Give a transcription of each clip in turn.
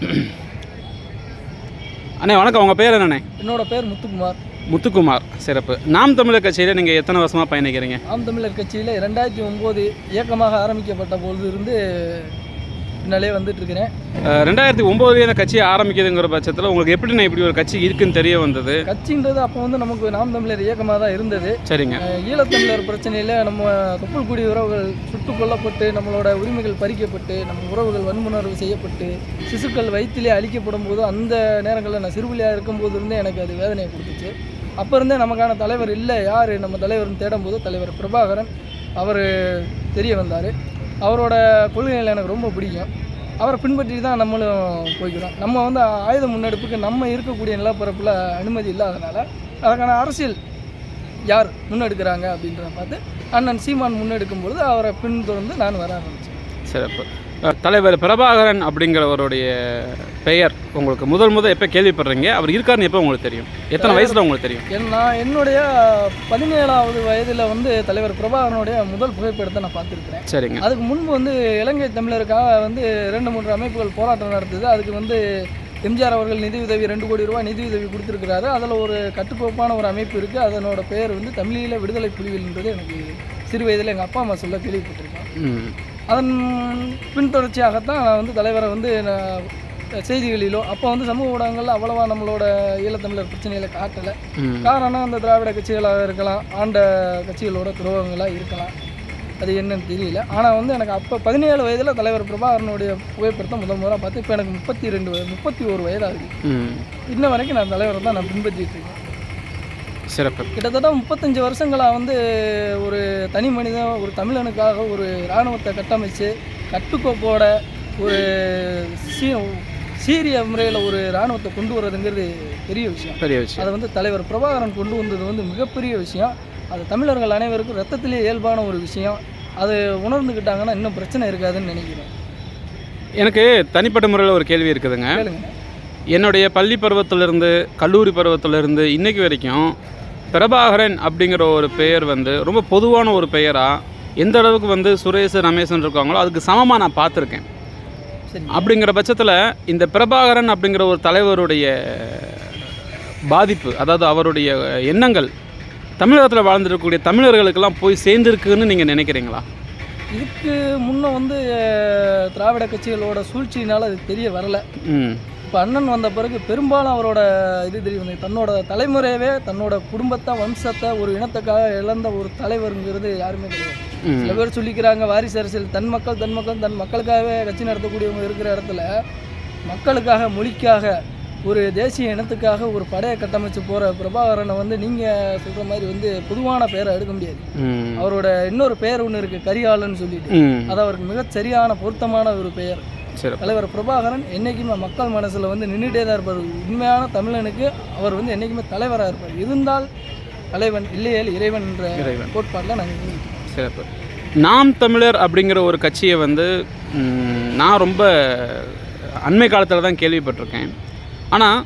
அண்ணே வணக்கம். உங்கள் பேர் என்னண்ணே? என்னோட பேர் முத்துக்குமார். முத்துக்குமார். சிறப்பு. நாம் தமிழர் கட்சியில் நீங்கள் எத்தனை வருஷமாக பயணிக்கிறீங்க? ஆம் தமிழர் கட்சியில் ரெண்டாயிரத்தி ஒம்போது இயக்கமாக ஆரம்பிக்கப்பட்ட பொழுது இருந்து பின்னாலே வந்துட்டு இருக்கிறேன் அஹ், ரெண்டாயிரத்தி ஒம்போதுலேயே இந்த கட்சியை ஆரம்பிக்குதுங்கிற பட்சத்தில் உங்களுக்கு எப்படிண்ணே இப்படி ஒரு கட்சி இருக்குன்னு தெரிய வந்தது? கட்சின்றது அப்போ வந்து நமக்கு நாம் தமிழர் இயக்கமாக தான் இருந்தது. சரிங்க. ஈழத்தமிழர் பிரச்சனையில் நம்ம தொப்புள்குடி உறவுகள் சுட்டுக் கொல்லப்பட்டு நம்மளோட உரிமைகள் பறிக்கப்பட்டு நம்ம உறவுகள் வன்முணர்வு செய்யப்பட்டு சிசுக்கள் வயிற்றிலே அழிக்கப்படும் போது அந்த நேரங்களில் நான் சிறுபிள்ளையாக இருக்கும்போது இருந்தே எனக்கு அது வேதனையை கொடுத்துச்சு. அப்போ இருந்தே நமக்கான தலைவர் இல்லை யார்? நம்ம தலைவர்னு தேடும்போது தலைவர் பிரபாகரன் அவர் தெரிய வந்தார். அவரோட கொள்கைகள் எனக்கு ரொம்ப பிடிக்கும். அவரை பின்பற்றி தான் நம்மளும் போய்க்கிறோம். நம்ம வந்து ஆயுத முன்னெடுப்புக்கு நம்ம இருக்கக்கூடிய நிலப்பரப்பில் அனுமதி இல்லாதனால அதற்கான அரசியல் யார் முன்னெடுக்கிறாங்க அப்படின்றத பார்த்து அண்ணன் சீமான் முன்னெடுக்கும் பொழுது அவரை பின்தொடர்ந்து நான் வர ஆரம்பித்தேன் சிறப்பு. தலைவர் பிரபாகரன் அப்படிங்கிறவருடைய பெயர் உங்களுக்கு முதல் முதல் எப்போ கேள்விப்படுறீங்க? அவர் இருக்காருன்னு எப்போ உங்களுக்கு தெரியும்? எத்தனை வயசில் உங்களுக்கு தெரியும்? நான் என்னுடைய பதினேழாவது வயதில் வந்து தலைவர் பிரபாகரனுடைய முதல் புகைப்படத்தை நான் பார்த்துருக்கிறேன். சரிங்க. அதுக்கு முன்பு வந்து இலங்கை தமிழருக்காக வந்து ரெண்டு மூன்று அமைப்புகள் போராட்டம் நடத்துது அதுக்கு வந்து எம்ஜிஆர் அவர்கள் நிதியுதவி ரெண்டு கோடி ரூபாய் நிதியுதவி கொடுத்துருக்கிறாரு. அதில் ஒரு கட்டுக்கோப்பான ஒரு அமைப்பு இருக்குது அதனோட பெயர் வந்து தமிழீழ விடுதலை புலிகள்ன்றது எனக்கு சிறு வயதில் எங்கள் அப்பா அம்மா சொல்ல கேள்விப்பட்டிருக்கேன். அதன் பின்தொடர்ச்சியாகத்தான் நான் வந்து தலைவரை வந்து நான் செய்திகளிலோ அப்போ வந்து சமூக ஊடகங்கள்ல அவ்வளவா நம்மளோட ஈழத்தமிழர் பிரச்சனைகளை காட்டலை. காரணம் அந்த திராவிட கட்சிகளாக இருக்கலாம் ஆண்ட கட்சிகளோட துரோகங்களாக இருக்கலாம். அது என்னன்னு தெரியல. ஆனால் வந்து எனக்கு அப்போ பதினேழு வயதில் தலைவர் பிரபாகரனுடைய புகைப்படத்தை முதல் முதலாக பார்த்து இப்போ எனக்கு முப்பத்தி ரெண்டு வயது முப்பத்தி ஒரு வயதாகுது. இன்ன வரைக்கும் நான் தலைவரை தான் நான் பின்பற்றிட்டு இருக்கேன். சிறப்பு. கிட்டத்தட்ட முப்பத்தஞ்சு வருஷங்களாக வந்து ஒரு தனி மனிதன் ஒரு தமிழனுக்காக ஒரு இராணுவத்தை கட்டமைச்சு கட்டுக்கோப்போட ஒரு சீ சீரிய முறையில் ஒரு இராணுவத்தை கொண்டு வர்றதுங்கிறது பெரிய விஷயம். பெரிய விஷயம். அதை வந்து தலைவர் பிரபாகரன் கொண்டு வந்தது வந்து மிகப்பெரிய விஷயம். அது தமிழர்கள் அனைவருக்கும் ரத்தத்திலே இயல்பான ஒரு விஷயம். அது உணர்ந்துக்கிட்டாங்கன்னா இன்னும் பிரச்சனை இருக்காதுன்னு நினைக்கிறேன். எனக்கு தனிப்பட்ட முறையில் ஒரு கேள்வி இருக்குதுங்க. என்னுடைய பள்ளி பருவத்திலிருந்து கல்லூரி பருவத்திலிருந்து இன்னைக்கு வரைக்கும் பிரபாகரன் அப்படிங்கிற ஒரு பெயர் வந்து ரொம்ப பொதுவான ஒரு பெயராக எந்த அளவுக்கு வந்து சுரேஷ் ரமேஷன் இருக்காங்களோ அதுக்கு சமமாக நான் பார்த்துருக்கேன். அப்படிங்கிற பட்சத்தில் இந்த பிரபாகரன் அப்படிங்கிற ஒரு தலைவருடைய பாதிப்பு அதாவது அவருடைய எண்ணங்கள் தமிழகத்தில் வாழ்ந்துருக்கக்கூடிய தமிழர்களுக்கெல்லாம் போய் சேர்ந்துருக்குன்னு நீங்கள் நினைக்கிறீங்களா? இதுக்கு முன்ன வந்து திராவிட கட்சிகளோட சூழ்ச்சியினால் அது தெரிய வரல. இப்போ அண்ணன் வந்த பிறகு பெரும்பாலும் அவரோட இது தெரியும் தன்னோட தலைமுறையவே தன்னோட குடும்பத்தை வம்சத்தை ஒரு இனத்துக்காக இழந்த ஒரு தலைவருங்கிறது யாருமே கிடையாது. சில பேர் சொல்லிக்கிறாங்க வாரிசு அரசியல் தன் மக்கள் தன் மக்கள் தன் மக்களுக்காகவே கட்சி நடத்தக்கூடியவங்க இருக்கிற இடத்துல மக்களுக்காக மொழிக்காக ஒரு தேசிய இனத்துக்காக ஒரு படையை கட்டமைச்சு போகிற பிரபாகரனை வந்து நீங்கள் சொல்கிற மாதிரி வந்து பொதுவான பெயரை எடுக்க முடியாது. அவரோட இன்னொரு பெயர் ஒன்று இருக்குது கரியாளன்னு சொல்லிட்டு. அது அவருக்கு மிகச் சரியான பொருத்தமான ஒரு பெயர். தலைவர் பிரபாகரன் என்றைக்குமே மக்கள் மனசில் வந்து நின்றுட்டே தான் இருப்பார். உண்மையான தமிழனுக்கு அவர் வந்து என்றைக்குமே தலைவராக இருப்பார். இருந்தால் தலைவன் இல்லையேல் இறைவன் என்ற இறைவன். கோட்பாட்டில் நாங்கள் சிறப்பு. நாம் தமிழர் அப்படிங்கிற ஒரு கட்சியை வந்து நான் ரொம்ப அண்மை காலத்தில் தான் கேள்விப்பட்டிருக்கேன். ஆனால்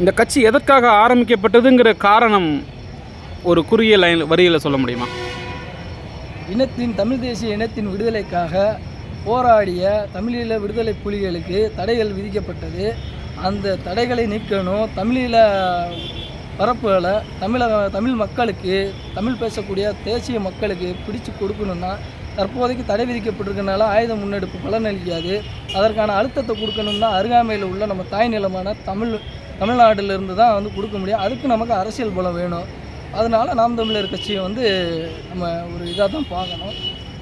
இந்த கட்சி எதற்காக ஆரம்பிக்கப்பட்டதுங்கிற காரணம் ஒரு குறுகிய லைன் வரியில் சொல்ல முடியுமா? இனத்தின் தமிழ் தேசிய இனத்தின் விடுதலைக்காக போராடிய தமிழீழ விடுதலை புலிகளுக்கு தடைகள் விதிக்கப்பட்டது. அந்த தடைகளை நீக்கணும். தமிழீழ பரப்புகளை தமிழக தமிழ் மக்களுக்கு தமிழ் பேசக்கூடிய தேசிய மக்களுக்கு பிடிச்சு கொடுக்கணும்னா தற்போதைக்கு தடை விதிக்கப்பட்டிருக்கனால ஆயுத முன்னெடுப்பு பலனளிக்காது அதற்கான அழுத்தத்தை கொடுக்கணும்னா அருகாமையில் உள்ள நம்ம தாய் நிலமான தமிழ் தமிழ்நாட்டில் இருந்து தான் வந்து கொடுக்க முடியும். அதுக்கு நமக்கு அரசியல் பலம் வேணும். அதனால நாம் தமிழர் கட்சியை வந்து நம்ம ஒரு இதாக தான் பார்க்கணும்.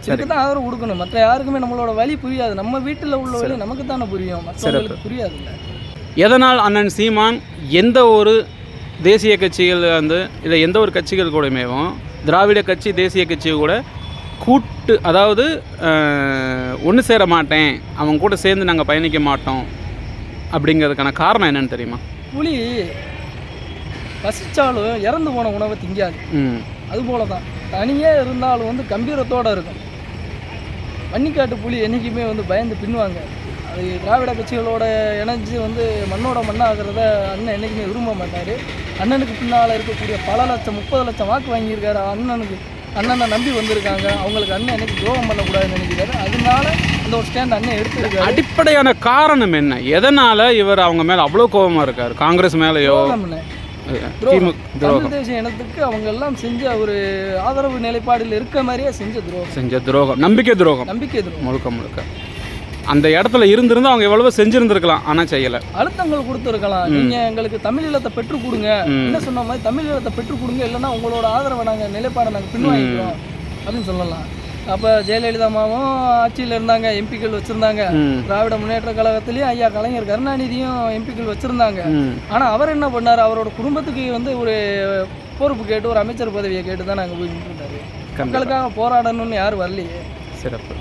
இதுக்கு தான் ஆதரவு கொடுக்கணும். மற்ற யாருக்குமே நம்மளோட வழி புரியாது. நம்ம வீட்டில் உள்ள வழி நமக்கு தானே புரியும். மற்றவங்களுக்கு புரியாதுல்ல. எதனால் அண்ணன் சீமான் எந்த ஒரு தேசிய கட்சிகள் வந்து இல்லை எந்த ஒரு கட்சிகள் கூடமேவும் திராவிட கட்சி தேசிய கட்சி கூட கூட்டு அதாவது ஒன்று சேர மாட்டேன். அவங்க கூட சேர்ந்து நாங்கள் பயணிக்க மாட்டோம். அப்படிங்கிறதுக்கான காரணம் என்னன்னு தெரியுமா? புலி பசிச்சாலும் இறந்து போன உணவை திங்காது. ம். அதுபோல தான் தனியே இருந்தாலும் வந்து கம்பீரத்தோடு இருக்கும். பன்னிக்காட்டு புலி என்றைக்குமே வந்து பயந்து பின்வாங்க அது திராவிட கட்சிகளோட இணைஞ்சு வந்து மண்ணோட மண்ணாகிறத அண்ணன் என்றைக்குமே விரும்ப மாட்டார். அண்ணனுக்கு பின்னால் இருக்கக்கூடிய பல லட்சம் முப்பது லட்சம் வாக்கு வாங்கியிருக்காரு. அண்ணனுக்கு அண்ணனை நம்பி வந்திருக்காங்க. அவங்களுக்கு அண்ணன் என்னைக்கு துரோகம் பண்ணக்கூடாதுன்னு நினைக்கிறாரு. அதனால அந்த ஒரு ஸ்டாண்ட் அண்ணன் எடுத்திருக்காரு. அடிப்படையான காரணம் என்ன? எதனால் இவர் அவங்க மேலே அவ்வளோ கோபமாக இருக்கார்? காங்கிரஸ் மேலேயோ. திமுக இனத்துக்கு அவங்க எல்லாம் செஞ்ச ஒரு ஆதரவு நிலைப்பாடில் இருக்க மாதிரியே செஞ்ச துரோகம். செஞ்ச துரோகம். நம்பிக்கை துரோகம். நம்பிக்கை துரோகம். முழுக்க முழுக்க. அந்த இடத்துல இருந்திருந்து அவங்க எவ்வளவோ செஞ்சிருந்திருக்கலாம் ஆனால் செய்யலை. அழுத்தங்கள் கொடுத்துருக்கலாம். நீங்க எங்களுக்கு தமிழ் ஈழத்தை பெற்றுக் கொடுங்க. என்ன சொன்ன மாதிரி தமிழ் ஈழத்தை பெற்றுக் கொடுங்க இல்லைன்னா உங்களோட ஆதரவை நாங்க நிலைப்பாடை நாங்க பின்வாங்கிக்கிறோம் அப்படின்னு சொல்லலாம். அப்ப ஜெயலலிதா அம்மாவும் ஆட்சியில் இருந்தாங்க எம்பிக்கள் வச்சிருந்தாங்க. திராவிட முன்னேற்ற கழகத்திலயும் ஐயா கலைஞர் கருணாநிதியும் எம்பிக்கள் வச்சிருந்தாங்க. ம். ஆனா அவர் என்ன பண்ணாரு? அவரோட குடும்பத்துக்கு வந்து ஒரு பொறுப்பு கேட்டு ஒரு அமைச்சர் பதவியை கேட்டு தான் நாங்க போய் நின்றுட்டாரு மக்களுக்காக போராடணும்னு யாரும் வரலையே. சிறப்பு.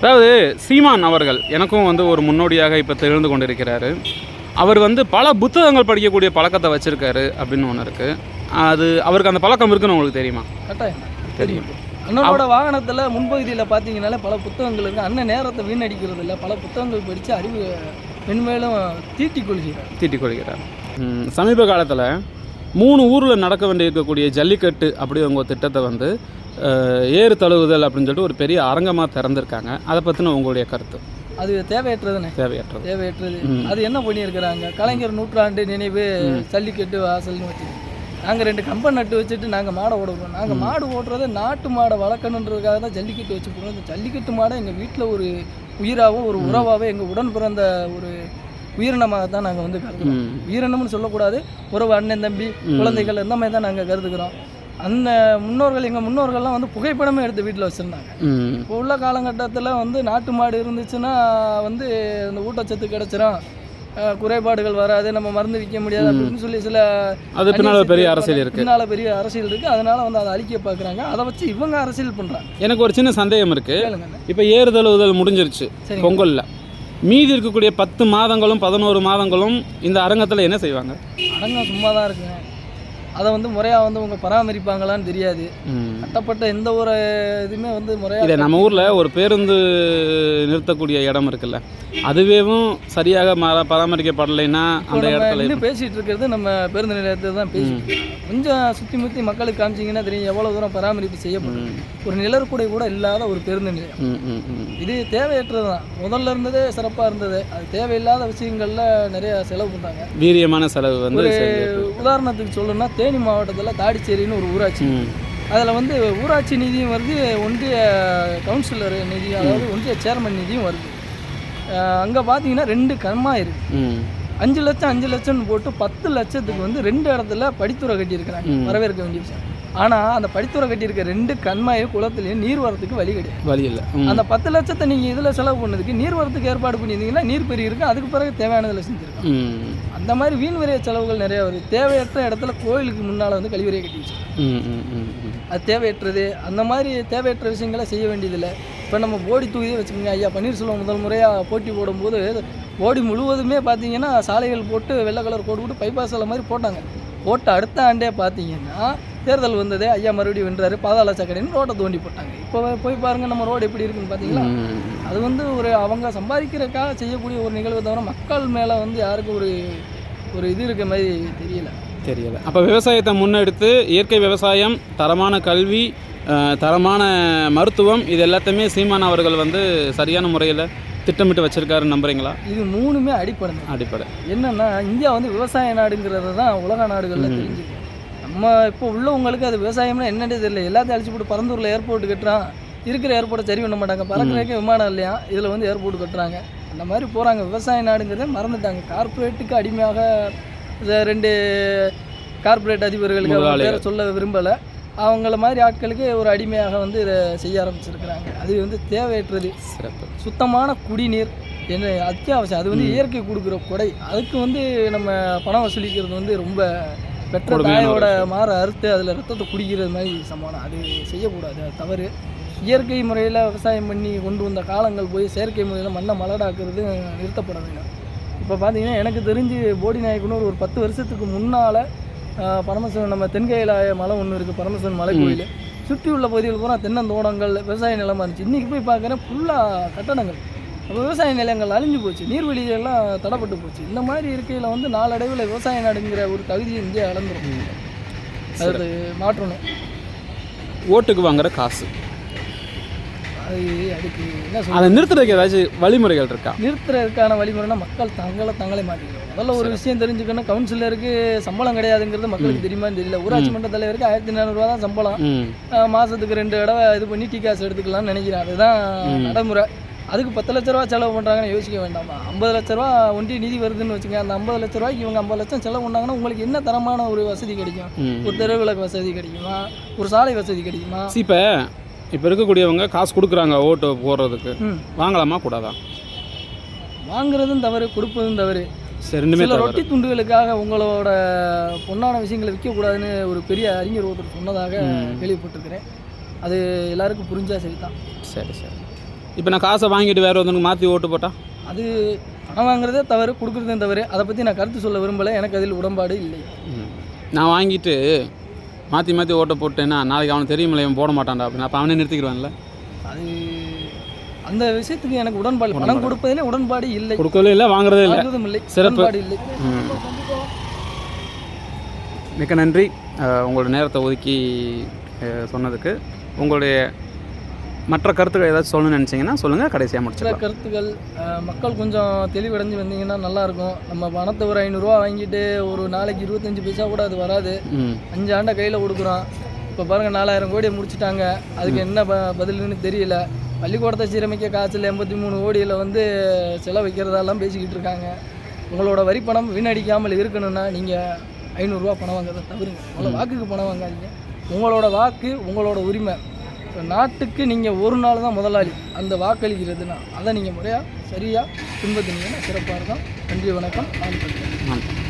அதாவது சீமான் அவர்கள் எனக்கும் வந்து ஒரு முன்னோடியாக இப்போ திகழ்ந்து கொண்டிருக்கிறாரு. அவர் வந்து பல புத்தகங்கள் படிக்கக்கூடிய பழக்கத்தை வச்சுருக்காரு அப்படின்னு ஒன்று இருக்குது அது அவருக்கு அந்த பழக்கம் இருக்குன்னு உங்களுக்கு தெரியுமா? கட்டாயம். தெரியும். அண்ணனோட வாகனத்துல முன்பகுதியில பாத்தீங்கன்னாலே பல புத்தகங்கள் இருக்கு. அண்ணன் நேரத்தை வீணடிக்கிறது இல்ல. பல புத்தகங்கள் படிச்சு அறிவு மென்மேலும் தீட்டிக் கொள்கிறார். தீட்டிக் கொள்கிறார். ம், சமீப காலத்தில் மூணு ஊரில் நடக்க வேண்டியிருக்கக்கூடிய ஜல்லிக்கட்டு அப்படிங்கிற ஒரு திட்டத்தை வந்து ஏறு தழுவுதல் அப்படின்னு சொல்லிட்டு ஒரு பெரிய அரங்கமாக திறந்திருக்காங்க. அதை பற்றின உங்களுடைய கருத்து? அது தேவையற்றதுண்ணே தேவையற்றது. தேவையற்றது. அது என்ன பண்ணியிருக்கிறாங்க? கலைஞர் நூற்றாண்டு நினைவு ஜல்லிக்கட்டு வாசல்னு வச்சு நாங்கள் ரெண்டு கம்பம் நட்டு வச்சுட்டு நாங்கள் மாடை ஓடுவோம் நாங்கள் மாடு ஓட்டுறதை நாட்டு மாடை வளர்க்கணுன்றதுக்காக தான் ஜல்லிக்கட்டு வச்சு போடுறோம் இந்த ஜல்லிக்கட்டு மாடை எங்கள் வீட்டில் ஒரு உயிராகவோ ஒரு உறவாகவோ எங்கள் உடன் பிறந்த ஒரு உயிரினமாக தான் நாங்கள் வந்து கருதுகிறோம் உயிரினம்னு சொல்லக்கூடாது உறவு அண்ணன் தம்பி குழந்தைகள் இந்த மாதிரி தான் நாங்கள் கருதுகிறோம். அந்த முன்னோர்கள் எங்கள் முன்னோர்கள்லாம் வந்து புகைப்படமே எடுத்து வீட்டில் வச்சுருந்தாங்க. இப்போ உள்ள காலகட்டத்தில் வந்து நாட்டு மாடு இருந்துச்சுன்னா வந்து இந்த ஊட்டச்சத்து கிடச்சிரும். குறைபாடுகள் வராது நம்ம மருந்து விற்க முடியாது அப்படின்னு சொல்லி சில அது பின்னால் பெரிய அரசியல் இருக்குது பின்னால பெரிய அரசியல் இருக்குது அதனால வந்து அதை அழிக்க பார்க்குறாங்க. அதை வச்சு இவங்க அரசியல் பண்ணுறாங்க எனக்கு ஒரு சின்ன சந்தேகம் இருக்குது இப்போ ஏறுதழுவுதல் முடிஞ்சிருச்சு. பொங்கலில். மீதி இருக்கக்கூடிய பத்து மாதங்களும் பதினோரு மாதங்களும் இந்த அரங்கத்தில் என்ன செய்வாங்க? அடங்கம் சும்மா தான் இருக்குங்க. அதை வந்து முறையாக வந்து உங்க பராமரிப்பாங்களான்னு தெரியாது. கட்டப்பட்ட எந்த ஒரு இதுவுமே வந்து இல்லை முறையாக நம்ம ஊரில் ஒரு பேருந்து நிறுத்தக்கூடிய இடம் இருக்குல்ல. அதுவேவும் சரியாக பராமரிக்கப்படலைன்னா அந்த இடத்துல இன்னும் பேசிட்டு இருக்கிறது நம்ம பேருந்து நிலையத்தில் தான் இருக்கோம். கொஞ்சம் சுற்றி முற்றி மக்களுக்கு காமிச்சிங்கன்னா தெரியும் எவ்வளோ தூரம் பராமரிப்பு செய்யப்படும். ஒரு நிழற்குடை கூட இல்லாத ஒரு பேருந்து நிலையம். இது தேவையற்றது தான் முதல்ல இருந்ததே சிறப்பாக இருந்தது. அது தேவையில்லாத விஷயங்கள்ல நிறைய செலவு பண்ணாங்க வீரியமான செலவு வந்து உதாரணத்துக்கு சொல்லணும்னா தேனி மாவட்டத்தில் தாடிச்சேரின்னு ஒரு ஊராட்சி. அதில் வந்து ஊராட்சி நிதியும் வருது ஒன்றிய கவுன்சிலர் நிதி அதாவது ஒன்றிய சேர்மன் நிதியும் வருது. அங்கே பார்த்தீங்கன்னா ரெண்டு கர்மா இருக்கு. ம். அஞ்சு லட்சம் அஞ்சு லட்சம்னு போட்டு பத்து லட்சத்துக்கு வந்து ரெண்டு இடத்துல படித்துறை கட்டியிருக்கிறாங்க. வரவேற்க வேண்டிய விஷயம். ஆனால் அந்த படித்துறை கட்டியிருக்க ரெண்டு கண்மாய குளத்துலேயும் நீர் வரத்துக்கு வழி கிடையாது. வழி இல்லை. அந்த பத்து லட்சத்தை நீங்கள் இதில் செலவு பண்ணதுக்கு நீர் வரத்துக்கு ஏற்பாடு பண்ணியிருந்தீங்கன்னா நீர் பெரிய இருக்கு அதுக்கு பிறகு தேவையானதில் செஞ்சுருக்கோம் அந்த மாதிரி வீண் விரைய செலவுகள் நிறைய வருது. தேவையற்ற இடத்துல கோயிலுக்கு முன்னால் வந்து கழிவறையை கட்டி வச்சு ம் ம் ம் ம். அது தேவையற்றது. அந்த மாதிரி தேவையற்ற விஷயங்களை செய்ய வேண்டியதில்லை. இப்போ நம்ம போடி தொகுதியை வச்சுக்கோங்க. ஐயா பன்னீர்செல்வம் முதல் முறையாக போட்டி போடும்போது போடி முழுவதுமே பார்த்தீங்கன்னா சாலைகள் போட்டு வெள்ளை கலர் கோடு போட்டு பைபாஸ் மாதிரி போட்டாங்க. போட்ட அடுத்த ஆண்டே பார்த்தீங்கன்னா தேர்தல் வந்ததே ஐயா மறுபடியும் வென்றாரு. பாதாள சக்கரைன்னு ரோட்டை தோண்டி போட்டாங்க. இப்போ போய் பாருங்கள் நம்ம ரோடு எப்படி இருக்குன்னு பார்த்தீங்களா. அது வந்து ஒரு அவங்க சம்பாதிக்கிறதுக்காக செய்யக்கூடிய ஒரு நிகழ்வு தவிர மக்கள் மேலே வந்து யாருக்கும் ஒரு ஒரு இது இருக்க மாதிரி தெரியல. தெரியல. அப்போ விவசாயத்தை முன்னெடுத்து இயற்கை விவசாயம் தரமான கல்வி தரமான மருத்துவம் இது எல்லாத்தையுமே சீமான் அவர்கள் வந்து சரியான முறையில் திட்டமிட்டு வச்சிருக்காருன்னு நம்புறீங்களா? இது மூணுமே அடிப்படை. அடிப்படை. என்னன்னா இந்தியா வந்து விவசாய நாடுங்கிறது தான் உலக நாடுகளில் தெரிஞ்சுது. நம்ம இப்போ உள்ளவங்களுக்கு அது விவசாயம்னா என்னன்னே தெரியல. எல்லாத்தையும் அழிச்சு போட்டு பரந்தூரில் ஏர்போர்ட் கட்டுறான். இருக்கிற ஏர்போர்ட்டை சரி பண்ண மாட்டாங்க. பறக்கிறதுக்கு விமானம் இல்லையா? இதில் வந்து ஏர்போர்ட் கட்டுறாங்க. அந்த மாதிரி போகிறாங்க விவசாய நாடுங்கிறதே மறந்துட்டாங்க. கார்ப்பரேட்டுக்கு அடிமையாக ரெண்டு கார்ப்பரேட் அதிபர்களுக்கு சொல்ல விரும்பலை. அவங்கள மாதிரி ஆட்களுக்கு ஒரு அடிமையாக வந்து இதை செய்ய ஆரம்பிச்சிருக்கிறாங்க. அது வந்து தேவையற்றது. சிறப்பு. சுத்தமான குடிநீர் என்ன அத்தியாவசியம். அது வந்து இயற்கை கொடுக்குற கொடை. அதுக்கு வந்து நம்ம பணம் வசூலிக்கிறது வந்து ரொம்ப பெற்ற தாயோட மாற அறுத்து அதில் ரத்தத்தை குடிக்கிறது மாதிரி சமானம் அது செய்யக்கூடாது அது தவறு. இயற்கை முறையில் விவசாயம் பண்ணி கொண்டு வந்த காலங்கள் போய் செயற்கை முறையில் மண்ணை மலடாக்குறது நிறுத்தப்பட வேண்டும் இப்போ பார்த்தீங்கன்னா எனக்கு தெரிஞ்சு போடி நாயக்கனூர் ஒரு பத்து வருஷத்துக்கு முன்னால் பரமசிவன் நம்ம தென்கையிலாய மலை ஒன்று இருக்குது பரமசிவன் மலை கோயில் சுற்றி உள்ள பகுதிகள் பூரா தென்னந்தோட்டங்கள் விவசாய நிலமா இருந்துச்சு. இன்றைக்கி போய் பார்க்குறேன் ஃபுல்லாக கட்டடங்கள். அப்ப விவசாய நிலங்கள் அழிஞ்சு போச்சு. நீர்வழியெல்லாம் தடைப்பட்டு போச்சு. இந்த மாதிரி இருக்கையில் வந்து நாளடைவில் விவசாய நாடுங்கிற ஒரு தகுதியை இந்தியா இழந்துரும். அது மாற்றணும். ஓட்டுக்கு வாங்குற காசு. அதுக்கு என்ன அதை நிறுத்துறதுக்கு ஏதாச்சும் வழிமுறைகள் இருக்கா? நிறுத்துறதுக்கான வழிமுறைனா மக்கள் தங்களை தங்களை மாற்றிக்கணும் முதல்ல ஒரு விஷயம் தெரிஞ்சுக்கணும். கவுன்சிலருக்கு சம்பளம் கிடையாதுங்கிறது மக்களுக்கு தெரியுமான்னு தெரியல. ஊராட்சி மன்ற தலைவருக்கு ஆயிரத்தி நானூறுரூவா தான் சம்பளம். ம். ஆஹ் மாசத்துக்கு ரெண்டு தடவை இது பண்ணி டீ காசு எடுத்துக்கலாம்னு நினைக்கிறேன். அதுதான் நடைமுறை. அதுக்கு பத்து லட்ச ரூபா செலவு பண்ணுறாங்கன்னு யோசிக்க வேண்டாமா? ஐம்பது லட்ச ரூபா ஒன்றிய நிதி வருதுன்னு வச்சுங்க அந்த ஐம்பது லட்ச ரூபாய்க்கு இவங்க ஐம்பது லட்சம் செலவு பண்ணாங்கன்னா உங்களுக்கு என்ன தரமான ஒரு வசதி கிடைக்கும்? ஒரு தெரு விளக்கு வசதி கிடைக்குமா? ஒரு சாலை வசதி கிடைக்குமா? இப்போ இப்போ இருக்கக்கூடியவங்க காசு கொடுக்குறாங்க ஓட்டு போடுறதுக்கு. வாங்கலாமா கூடாதா? வாங்குறதும் தவறு கொடுப்பதும் தவறு. சரி ரெண்டுமே சில ரொட்டி துண்டுகளுக்காக உங்களோட பொன்னான விஷயங்களை விற்கக்கூடாதுன்னு ஒரு பெரிய அறிஞர் ஒருத்தர் சொன்னதாக கேள்விப்பட்டிருக்கிறேன். அது எல்லாருக்கும் புரிஞ்சா சரிதான். சரி சரி. இப்போ நான் காசை வாங்கிட்டு வேற ஒருத்தனுக்கு மாற்றி ஓட்டு போட்டா? அது பணம் வாங்குறதே தவறு கொடுக்குறதும் தவறு. அதை பற்றி நான் கருத்து சொல்ல விரும்பலை. எனக்கு அதில் உடன்பாடு இல்லை. நான் வாங்கிட்டு மாற்றி மாற்றி ஓட்டை போட்டேன்னா நாளைக்கு அவனுக்கு தெரியுமில்ல இவன் போட மாட்டான்டா அப்படின்னு. அப்போ அவனே நிறுத்திக்கிறான்ல அது அந்த விஷயத்துக்கு எனக்கு உடன்பாடு பணம் கொடுப்பதிலே உடன்பாடு இல்லை. கொடுக்கவே இல்லை வாங்குறதே இல்லை. இல்லை. சிறப்பு. இல்லை. மிக்க நன்றி. உங்களோட நேரத்தை ஒதுக்கி சொன்னதுக்கு. உங்களுடைய மற்ற கருத்துக்கள் ஏதாச்சும் சொல்லணும்னு நினச்சிங்கன்னா சொல்லுங்கள் கடைசியாக முடிச்சுக்கலாம். கருத்துக்கள் மக்கள் கொஞ்சம் தெளிவடைஞ்சு வந்தீங்கன்னா நல்லாயிருக்கும். நம்ம பணத்தை ஒரு ஐநூறுரூவா வாங்கிட்டு ஒரு நாளைக்கு இருபத்தஞ்சி பைசா கூட அது வராது. அஞ்சு ஆண்டை கையில் கொடுக்குறோம். இப்போ பாருங்கள் நாலாயிரம் கோடியை முடிச்சிட்டாங்க. அதுக்கு என்ன ப பதிலுன்னு தெரியல. பள்ளிக்கூடத்தை சீரமைக்க காய்ச்சல் எண்பத்தி மூணு கோடியில் வந்து செலவைக்கிறதெல்லாம் பேசிக்கிட்டு இருக்காங்க. உங்களோட வரி பணம் வீணடிக்காமல் இருக்கணும்னா நீங்கள் ஐநூறுரூவா பணம் வாங்குறத தவிருங்க. உங்களோட வாக்குக்கு பணம் வாங்காதீங்க. உங்களோட வாக்கு உங்களோட உரிமை. இப்போ நாட்டுக்கு நீங்கள் ஒரு நாள் தான் முதலாளி. அந்த வாக்களிக்கிறதுனா அதை நீங்கள் முறையாக சரியாக பின்பற்றினீங்கன்னா சிறப்பாக இருக்கும். நன்றி வணக்கம். நான் ஆமாம்